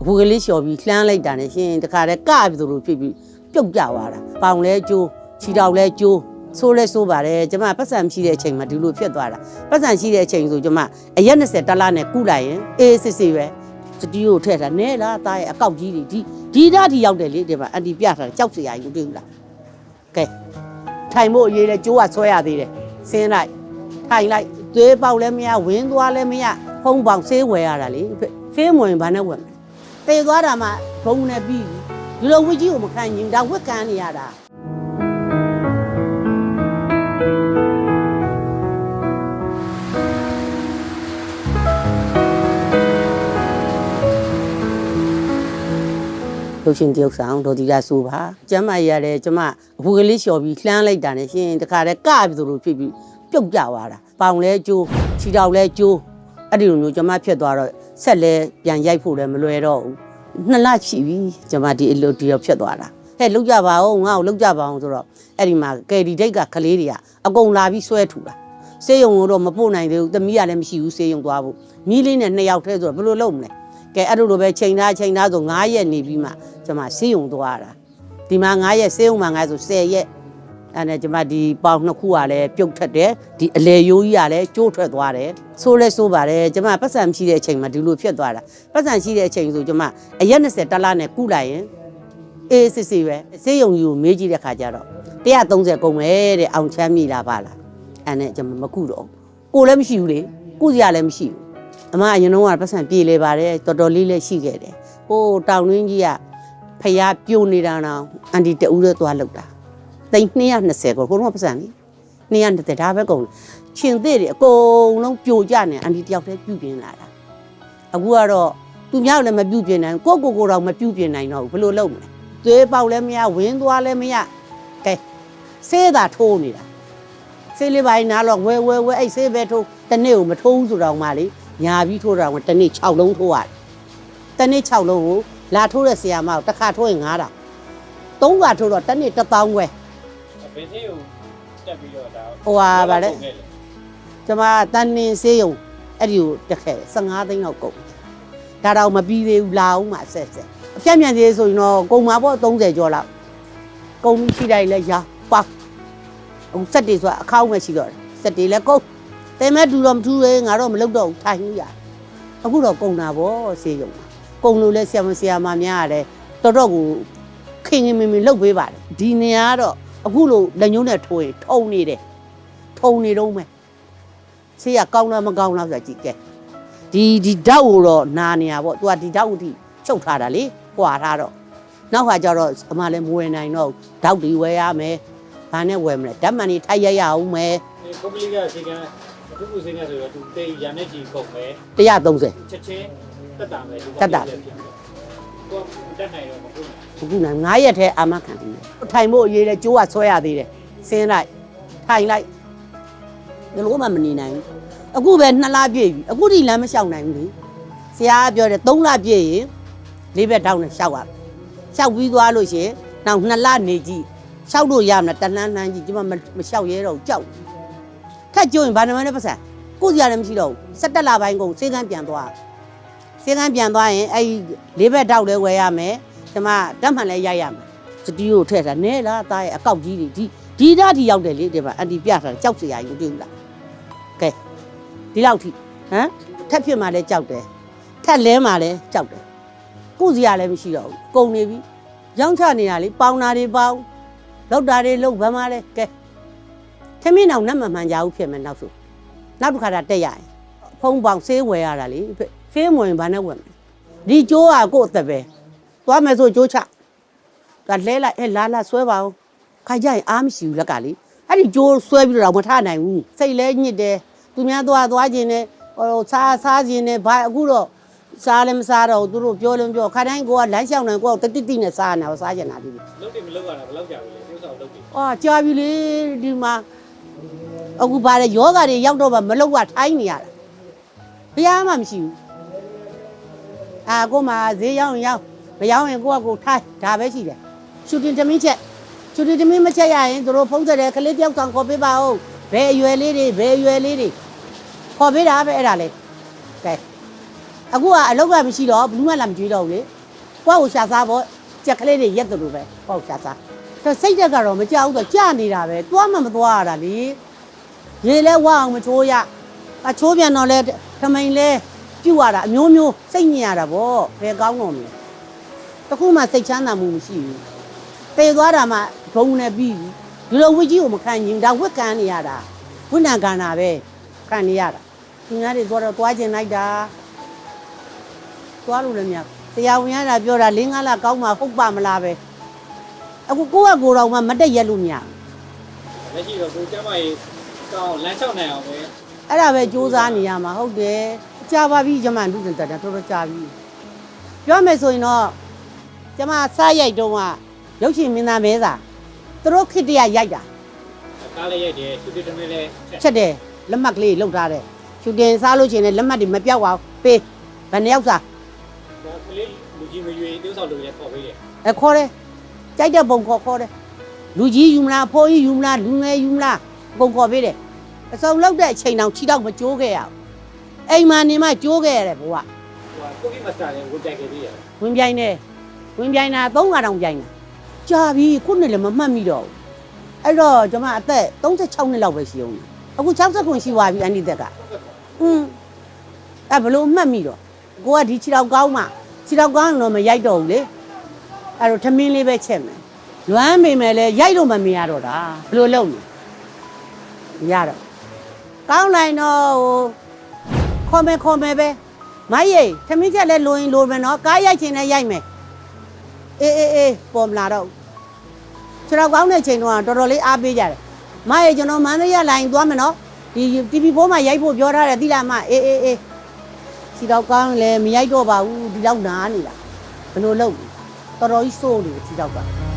အဖိုးကလေးလျှော်ပြီးလှမ်းလိုက်တာနဲ့ရှင်တခါတည်းကပြီးသလိုဖြစ်ပြီးပြုတ်ကြသွားတာပေါင်လဲကျိုးခြေထောက်လဲကျိုးဆိုးလဲဆိုးပါတယ်ကျမပတ်စံမရှိတဲ့အချိန်မှာဒီလိုဖြစ်သွားတာပတ်စံရှိတဲ့အချိန်ဆိုကျမအရက်20တလားနဲ့ကုလိုက်ရင်အေးစစ်စစ်ပဲစတီးကိုထည့်တာနဲလားသားရဲ့အကောက်ကြီးတွေဒီဒီဓာတ်ဒီရောက်တယ်လေဒီမှာအန်တီပြထားတာကြောက်စရာကြီးမတွေ့ဘူးလားကဲထိုင်ဖို့အရေးလဲကျိုးကဆွဲရသေးတယ်ဆင်းလိုက်ထိုင်လိုက်သွေးပေါက်လည်းမရဝင်းသွားလည်းမရဖုံးပေါက်ဆေးဝယ်ရတာလေဆေးမဝင်ဘာနဲ့ဝယ်မလဲ တေသွားတာမှဘုံနဲ့ပြီးပြီဒီလိုဝစ်ကြီးကိုမခံရင်ဒါဝက်ကန်နေရတာလှုပ်ရှင်တယောက်ဆောင်ဒေါ်ဒီလာဆိုပါကျမ်းမကြီးရတယ်ကျမအဖိုးကလေးလျှော်ပြီးလှမ်းလိုက်တာနဲ့ရှင်တခါတည်းကပြီးသလိုဖြစ်ပြီးပြုတ်ကြသွားတာပေါင်လဲကျိုးခြေထောက်လဲကျိုး အဲ့ဒီလိုမျိုးကျမဖြစ်သွားတော့ဆက်လဲပြန်ရိုက်ဖို့လည်းမလွယ်တော့ဘူးနှစ်လရှိပြီကျမဒီအလုပ်ဒီတော့ဖြစ်သွားတာဟဲ့လောက်ကြပါဦးငါ့ကိုလောက်ကြပါအောင်ဆိုတော့အဲ့ဒီမှာကယ်ဒီဒိတ်ကကလေးတွေကအကုန်လာပြီးဆွဲထူတာစေးရုံတော့မပို့နိုင်သေးဘူးသမီးကလည်းမရှိဘူးစေးရုံသွားဖို့မီးလေးနဲ့နှစ်ယောက်တည်းဆိုတော့ဘယ်လိုလုပ်မလဲကဲအဲ့လိုလိုပဲချိန်သားချိန်သားဆို9ရက်နေပြီးမှကျွန်မဆေးရုံသွားတာဒီမှာ9ရက်ဆေးရုံမှာ9ဆို10ရက် အဲ့နဲ့ကျွန်မဒီပေါင်နှစ်ခုကလည်းပြုတ်ထက်တယ်ဒီအလေရိုးကြီးကလည်းကျိုးထွက်သွားတယ်ဆိုးလဲဆိုးပါတယ်ကျွန်မပတ်စံမရှိတဲ့အချိန်မှာဒီလိုဖြစ်သွားတာပတ်စံရှိတဲ့အချိန်ဆိုကျွန်မအရက်20တလားနဲ့ကုလိုက်ရင်အေးစစ်စစ်ပဲဆေးရုံကြီးကိုမေးကြည့်တဲ့ခါကျတော့130ကုန်မယ်တဲ့အောင်ချမ်းမိလားပါလားအဲ့နဲ့ကျွန်မမကုတော့ဘူးကိုလည်းမရှိဘူးလေကုစရာလည်းမရှိဘူးအမအရင်တော့ကပတ်စံပြေလေပါတယ်တော်တော်လေးလည်းရှိခဲ့တယ်ဟိုတောင်တွင်းကြီးကဖျားပြိုနေတာတော့အန်တီတူးရဲသွားလောက်တာ သိန်း220ကိုကိုတော့ပတ်စံလေ220ဒါပဲကုန်ရှင်သေးတယ်အကုန်လုံးပြိုကြနေအန်တီတယောက်တည်းပြုတ်ပြင်းလာတာအခုကတော့သူများလည်းမပြုတ်ပြင်းနိုင်ကိုကိုကိုတော့မပြုတ်ပြင်းနိုင်တော့ဘူးဘယ်လိုလုပ်မလဲသွေးပေါက်လည်းမရဝင်းသွားလည်းမရကဲဆေးသာထိုးနေတာဆေးလေးပိုင်းနားတော့ဝဲဝဲဝဲအဲ့ဆေးပဲထိုးတနေ့ကိုမထိုးဘူးဆိုတော့မှလေညာပြီးထိုးတာကတနေ့6လုံးထိုးရတယ်တနေ့6လုံးကိုလာထိုးတဲ့ဆီယာမကိုတစ်ခါထိုးရင်9000သုံးခါထိုးတော့တစ်နေ့1000ခွဲ ဘယ်သေးကိုတက်ပြီးတော့ဒါဟိုဟာဗါလဲကျွန်မတန်နင်ဆေးရုံအဲ့ဒီကိုတက်ခဲ့တယ်15သိန်းလောက်ကုန်ဒါတော့မပြီးသေးဘူးလာအောင်မှဆက်ဆက်အပြတ်မြန်သေးဆိုရင်တော့ကုန်မှာပေါ့30ကျော်လောက်ကုန်ပြီးရှိတိုင်းလဲရပါဟိုစက်တွေဆိုတာအခောက်မဲ့ရှိတော့တယ်စက်တွေလဲကုန်တဲမဲ့ဒူတော့မထူးလေငါတော့မလုပ်တော့ဘူးထိုင်လို့ရအခုတော့ကုန်တာပေါ့ဆေးရုံမှာကုံလို့လဲဆရာမဆရာမများရတယ်တော်တော်ကိုခင်ခင်မင်မင်လှုပ်ပေးပါတယ်ဒီနေရာကတော့ အခုလိုလက်ညှိုးနဲ့ထိုးရင်ထုံနေတယ်ထုံနေတော့မယ်ဆေးရကောင်းလားမကောင်းလားဆိုတာကြည့်ကဲဒီဒီဓာတ်ကိုတော့နာနေရပေါ့သူကဒီဓာတ်ကိုဒီချုပ်ထားတာလေကွာထားတော့နောက်ခါကျတော့အမလည်းမဝယ်နိုင်တော့ဓာတ်ဒီဝယ်ရမယ်ဘာနဲ့ဝယ်မလဲဓာတ်မှန်နေထိုက်ရရအောင်မယ်ဒီပုဂ္ဂလိကစေကံအခုခုစေကံဆိုတော့သူတေးရနဲ့ကြီးကုန်မယ်130ချက်ချင်းတက်တာမယ်ကိုတက်နိုင်တော့မဟုတ်ဘူး အခုန9ရက်ထဲအာမခံတယ်ထိုင်ဖို့အရေးလဲကျိုးကဆွဲရသေးတယ်ဆင်းလိုက်ထိုင်လိုက်ဒီလိုမှမနေနိုင်ဘူးအခုပဲ2လပြည့်ပြီအခုထိလမ်းမလျှောက်နိုင်ဘူးလေဆရာကပြောတယ်3လပြည့်ရင်လေးဘက်တောင်းနဲ့လျှောက်ရလျှောက်ပြီးသွားလို့ရှိရင်နောက်2လနေကြည့်လျှောက်လို့ရမလားတလန်းနှန်းကြည့်ဒီမှာမလျှောက်ရဲတော့ကြောက်ထက်ကြိုးရင်ဘာနမနဲ့ပတ်စံကိုယ်စီရတယ်မရှိတော့ဘူး17လပိုင်းကုန်စေကန်းပြန်သွားစေကန်းပြန်သွားရင်အဲ့လေးဘက်တောက်လဲဝယ်ရမယ် ကျမတက်မှန်လဲရိုက်ရမယ်စတီးကိုထည့်တာနဲလားသားရဲ့အကောက်ကြီးတွေဒီဒီဓာတ်ဒီရောက်တယ်လေဒီမှာအန်တီပြထားတာကြောက်စရာကြီးမတွေ့ဘူးလားကဲဒီလောက်ထိဟမ်ထက်ဖြစ်မှလည်းကြောက်တယ်ထက်လဲမှလည်းကြောက်တယ်ကိုယ်စီရလည်းမရှိတော့ဘူးကုန်နေပြီရောင်းချနေတာလေပေါင်တာတွေပေါင်လောက်တာတွေလောက်ဘာမှလဲကဲထမင်းအောင်နတ်မမှန်ကြဘူးဖြစ်မယ်နောက်ဆိုနောက်တစ်ခါတာတက်ရရင်ဖုံးပေါင်ဆေးဝယ်ရတာလေဖေးမဝင်ဘာနဲ့ဝယ်မလဲဒီကျိုးကကိုယ့်အသက်ပဲ သွားမယ်ဆိုကြိုးချကလဲလိုက်အဲလာလာဆွဲပါအောင်ခိုင်ကြရင်အားမရှိဘူးလက်ကလေအဲ့ဒီကြိုးဆွဲပြီးတော့မထနိုင်ဘူးစိတ်လဲညစ်တယ်သူများသွားသွားခြင်းနဲ့ဟိုစားစားခြင်းနဲ့ဘာအခုတော့စားလည်းမစားတော့ဘူးသူတို့ပြောလည်းမပြောခါတိုင်းကိုကလမ်းလျှောက်နေကိုကတတိတိနဲ့စားနေတာစားကြတာဒီလုံးတယ်မလုံးရတာဘယ်လောက်ကြာပြီလဲပြုဆောင်လုံးတယ်အော်ကြာပြီလေဒီမှာအခုဘာလဲယောဂတွေရောက်တော့မှမလောက်ကထိုင်းနေရတာဘုရားမှမရှိဘူးအာကိုမှဈေးရောက်ရင်ရောက် မရောက်ရင်ကိုကကိုထိုင်းဒါပဲရှိတယ်ရှူတင်တမင်းချက်ရှူတင်တမင်းမချက်ရရင်တို့ဖုံးဆက်တယ်ကလေးတယောက်ဆောင်ခေါ်ပေးပါဦးဘယ်အရွယ်လေးတွေဘယ်အရွယ်လေးတွေခေါ်ပေးတာပဲအဲ့ဒါလေကဲအခုကအလောက်ကမရှိတော့ဘူးမှလာမကြွေးတော့ဘူးလေကိုယ့်ကိုရှာစားဖို့ကြက်ကလေးတွေရက်တယ်လို့ပဲကိုယ့်ကိုရှာစားဒါစိတ်တက်ကတော့မကြောက်ဘူးတော့ကြာနေတာပဲသွားမှမသွားရတာလေရေလဲဝအောင်မချိုးရအချိုးပြန်တော့လဲထမိန်လဲပြုတ်ရတာအမျိုးမျိုးစိတ်ညစ်ရတာဗောဘယ်ကောင်းတော့မလဲ တခုမှစိတ်ချမ်းသာမှုမရှိဘူးတေသွားတာမှဘုံနဲ့ပြီးပြီဒီလိုဝိကြီးကိုမခံရင်ဒါဝက်ကန်နေရတာဝိနံကန်တာပဲခံနေရတာဒီများတွေသွားတော့သွားကျင်လိုက်တာသွားလို့လည်းမရဘူးတရားဝင်ရတာပြောတာ၄၅လကောင်းမှဟုတ်ပါမလားပဲအခုကိုယ့်ကကိုယ်တော်မှမတက်ရက်လို့မရဘူးလက်ရှိတော့ကိုကျမကြီးကောင်းလမ်းလျှောက်နိုင်အောင်ပဲအဲ့ဒါပဲစူးစမ်းနေရမှာဟုတ်တယ်ကြာပါပြီကျမလူတင်တက်တာတော်တော်ကြာပြီပြောမယ်ဆိုရင်တော့ ကျမစားရိုက်တော့ကရုပ်ရှင်မင်းသားမဲစာသူတို့ခစ်တရရိုက်တာကားလေးရိုက်တယ်သူတတမဲလေးချက်ချက်တယ်လက်မှတ်ကလေးလှုပ်ထားတယ်ရှူတင်စားလို့ရှိရင်လည်းလက်မှတ်တွေမပြောက်အောင်ပေးဘယ်နှစ်ယောက်စားဒါကလေးလူကြီးမရွေတိုးဆောင်လို့ရခေါ်ပေးတယ်အဲခေါ်တယ်ကြိုက်တဲ့ပုံခေါ်ခေါ်တယ်လူကြီးယူမလားဖိုးကြီးယူမလားလူငယ်ယူမလားပုံခေါ်ပေးတယ်အစုံလောက်တဲ့အချိန်တောင်ခြိတော့မကြိုးခဲ့ရအောင်အိမ်မှာနေမှကြိုးခဲ့ရတယ်ဘိုးကဟိုကကိုကြီးမစတာလည်းကိုတိုက်ခဲ့သေးတယ်ဝင်ပြိုင်နေ ဝင်ပြိုင်တာ၃ခါတောင်ပြိုင်တာကြာပြီခုနှစ်လည်းမမှတ်မိတော့ဘူးအဲ့တော့ကျွန်မအသက်36နှစ်လောက်ပဲရှိအောင်အခု60ခုရှိသွားပြီအန်ဒီသက်ကอืมအဲ့ဘလို့မှတ်မိတော့ကိုကဒီခြေတော့ကောင်းမှခြေတော့ကောင်းရင်တော့မရိုက်တော့ဘူးလေအဲ့တော့ထမင်းလေးပဲချက်မယ်လွမ်းမိမယ်လေရိုက်လို့မမြင်ရတော့တာဘလို့လုပ်လဲမရတော့ကောင်းလိုက်တော့ဟိုခေါ်မယ်ခေါ်မယ်ပဲမယေထမင်းချက်လဲလိုရင်လိုမယ်နော်ကားရိုက်ချင်လဲရိုက်မယ် အေးအေးအေးပေါ်မလာတော့ခြေတော့ကောင်းတဲ့ချိန်တော့တော်တော်လေးအားပေးကြတယ်မယေကျွန်တော်မန္တလေးရလိုင်းသွားမယ်နော်ဒီ TV ဖိုးမှာရိုက်ဖို့ပြောထားတယ်သိလားမအေးအေးအေးခြေတော့ကောင်းလဲမရိုက်တော့ပါဘူးဒီတော့နားနေတာဘယ်လိုလုပ်လဲတော်တော်ကြီးစိုးနေတယ်ခြေတော့က